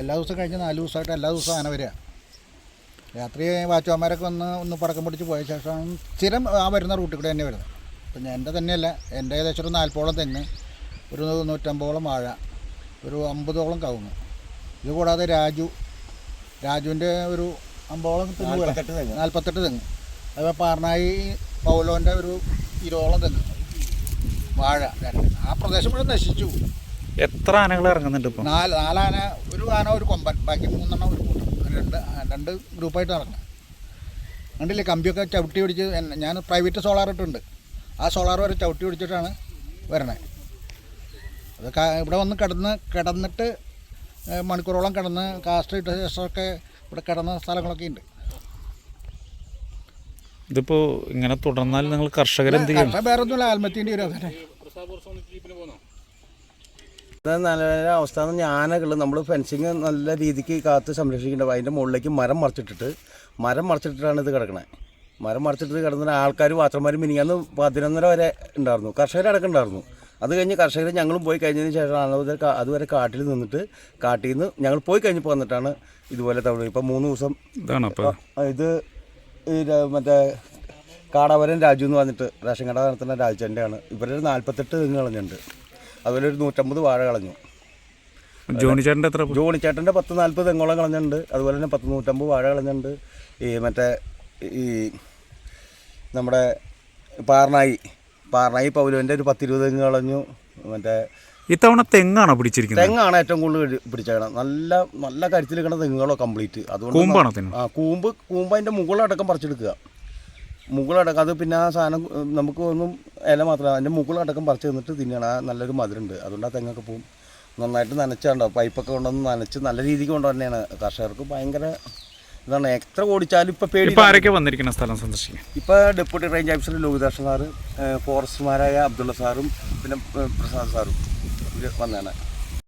എല്ലാ ദിവസവും കഴിഞ്ഞ് നാല് ദിവസമായിട്ട് എല്ലാ ദിവസവും ആന വരിക. രാത്രി വാച്ചുമാരൊക്കെ വന്ന് ഒന്ന് പടക്കം പിടിച്ച് പോയ ശേഷമാണ് സ്ഥിരം ആ വരുന്ന റൂട്ടിൽ കൂടെ തന്നെ വരുന്നത്. അപ്പം ഞാൻ എന്റെ തന്നെയല്ല എന്റെ ഏകദേശം ഒരു നാൽപ്പോളം തെങ്ങ് ഒരു നൂറ്റമ്പതോളം വാഴ ഒരു അമ്പതോളം കവുങ്ങ്. ഇത് കൂടാതെ രാജു രാജുവിന്റെ ഒരു അമ്പതോളം തെങ്ങ്. നാൽപ്പത്തെട്ട് തെങ്ങ്. അതേപോലെ പാർണായി പൗലോന്റെ ഒരു ഇരുപതോളം തെങ്ങ്. വാഴ ആ പ്രദേശം മുഴുവൻ നശിച്ചു. എത്ര ആനകൾ ഇറങ്ങുന്നുണ്ട് ഇപ്പോൾ നാല് നാലാന ഒരു ആന ഒരു കൊമ്പൻ. ബാക്കി മൂന്നെണ്ണം ഒരു കൂട്ടം. അങ്ങനെ രണ്ട് രണ്ട് ഗ്രൂപ്പായിട്ട് ഇറങ്ങുക കണ്ടില്ലേ കമ്പിയൊക്കെ ചവിട്ടി പിടിച്ച് ഞാൻ പ്രൈവറ്റ് സോളാർ ഇട്ടുണ്ട് ആ സോളാർ വരെ ചവിട്ടി പിടിച്ചിട്ടാണ് വരണേ. അത് ഇവിടെ വന്ന് കിടന്ന് കിടന്നിട്ട് മണിക്കൂറോളം കിടന്ന് കാസ്റ്റ് ഇട്ട ശേഷമൊക്കെ ഇവിടെ കിടന്ന സ്ഥലങ്ങളൊക്കെ ഉണ്ട്. ഇതിപ്പോ ഇങ്ങനെ തുടർന്നാൽ നിങ്ങൾ കർഷകരെന്ത് ചെയ്യും? വേറെ ഒന്നുമില്ല ആത്മഹത്യന്റെ ഒരു അതന്നെ നല്ല അവസ്ഥ എന്ന് പറഞ്ഞാൽ ആനകൾ നമ്മൾ ഫെൻസിങ് നല്ല രീതിക്ക് കാത്ത് സംരക്ഷിക്കേണ്ടത്. അതിന്റെ മുകളിലേക്ക് മരം മറച്ചിട്ടിട്ട് മരം മറിച്ചിട്ടിട്ടാണ് ഇത് കിടക്കണേ. മരം മറിച്ചിട്ട് കിടന്നിട്ട് ആൾക്കാർ വാത്രന്മാർ മിനിങ്ങാന്ന് പതിനൊന്നര വരെ ഉണ്ടായിരുന്നു. കർഷകരടക്കം ഉണ്ടായിരുന്നു. അത് കഴിഞ്ഞ് കർഷകർ ഞങ്ങളും പോയി കഴിഞ്ഞതിന് ശേഷമാണ് അത് അതുവരെ കാട്ടിൽ നിന്നിട്ട് കാട്ടിൽ നിന്ന് ഞങ്ങൾ പോയി കഴിഞ്ഞപ്പോൾ വന്നിട്ടാണ് ഇതുപോലെ തവണ ഇപ്പം മൂന്ന് ദിവസം ഇത് മറ്റേ കാടാവരൻ രാജു എന്ന് പറഞ്ഞിട്ട് റേഷൻ കട നടത്തുന്ന രാജുചന്റെയാണ് ഇവരുടെ ഒരു നാൽപ്പത്തെട്ട് തെങ്ങ് കളഞ്ഞിട്ടുണ്ട് അതുപോലെ ഒരു നൂറ്റമ്പത് വാഴ കളഞ്ഞു. ജോണി ചേട്ടന്റെ എത്ര ജോണി ചേട്ടന്റെ പത്ത് നാൽപ്പത് തെങ്ങോളം കളഞ്ഞിട്ടുണ്ട്. അതുപോലെ തന്നെ പത്ത് നൂറ്റമ്പത് വാഴ കളഞ്ഞിട്ടുണ്ട്. ഈ മറ്റേ ഈ നമ്മുടെ പാർണായി പാർണായി പൗലുവിന്റെ ഒരു പത്തിരുപത് തെങ്ങ് കളഞ്ഞു. മറ്റേ ഇത്തവണ തെങ്ങാണോ പിടിച്ചിരിക്കുന്നത്? തെങ്ങാണ് ഏറ്റവും കൂടുതൽ പിടിച്ചേക്കണം നല്ല നല്ല കരുത്തിൽ നിൽക്കുന്ന തെങ്ങുകളോ കംപ്ലീറ്റ്. അതുകൊണ്ട് കൂമ്പാണോ ആ കൂമ്പ് കൂമ്പ് അതിന്റെ മുകളടക്കം പറിച്ചെടുക്കുക. മുകളടക്കം അത് പിന്നെ ആ സാധനം നമുക്ക് ഒന്നും ഇല മാത്രമല്ല അതിന്റെ മുകളടക്കം പറിച്ച് തന്നിട്ട് തിന്നണം. ആ നല്ലൊരു മധുരമുണ്ട്. അതുകൊണ്ട് ആ തെങ്ങൊക്കെ പോകും നന്നായിട്ട് നനച്ചാണ്ടോ? പൈപ്പൊക്കെ കൊണ്ടുവന്ന് നനച്ച് നല്ല രീതിക്ക് കൊണ്ടുവന്നെയാണ് കർഷകർക്ക് ഭയങ്കര ഇതാണ്. എത്ര ഓടിച്ചാലും ഇപ്പം പേടി ഇപ്പോൾ ആരൊക്കെ വന്നിരിക്കുന്ന സ്ഥലം സന്ദർശിക്കാൻ? ഇപ്പോൾ ഡെപ്യൂട്ടി റേഞ്ച് ഓഫീസർ ലോകിദാഷൻ സാറ് ഫോറസ്റ്റുമാരായ അബ്ദുള്ള സാറും പിന്നെ പ്രസാദ് സാറും ഇവർ വന്നതാണ്.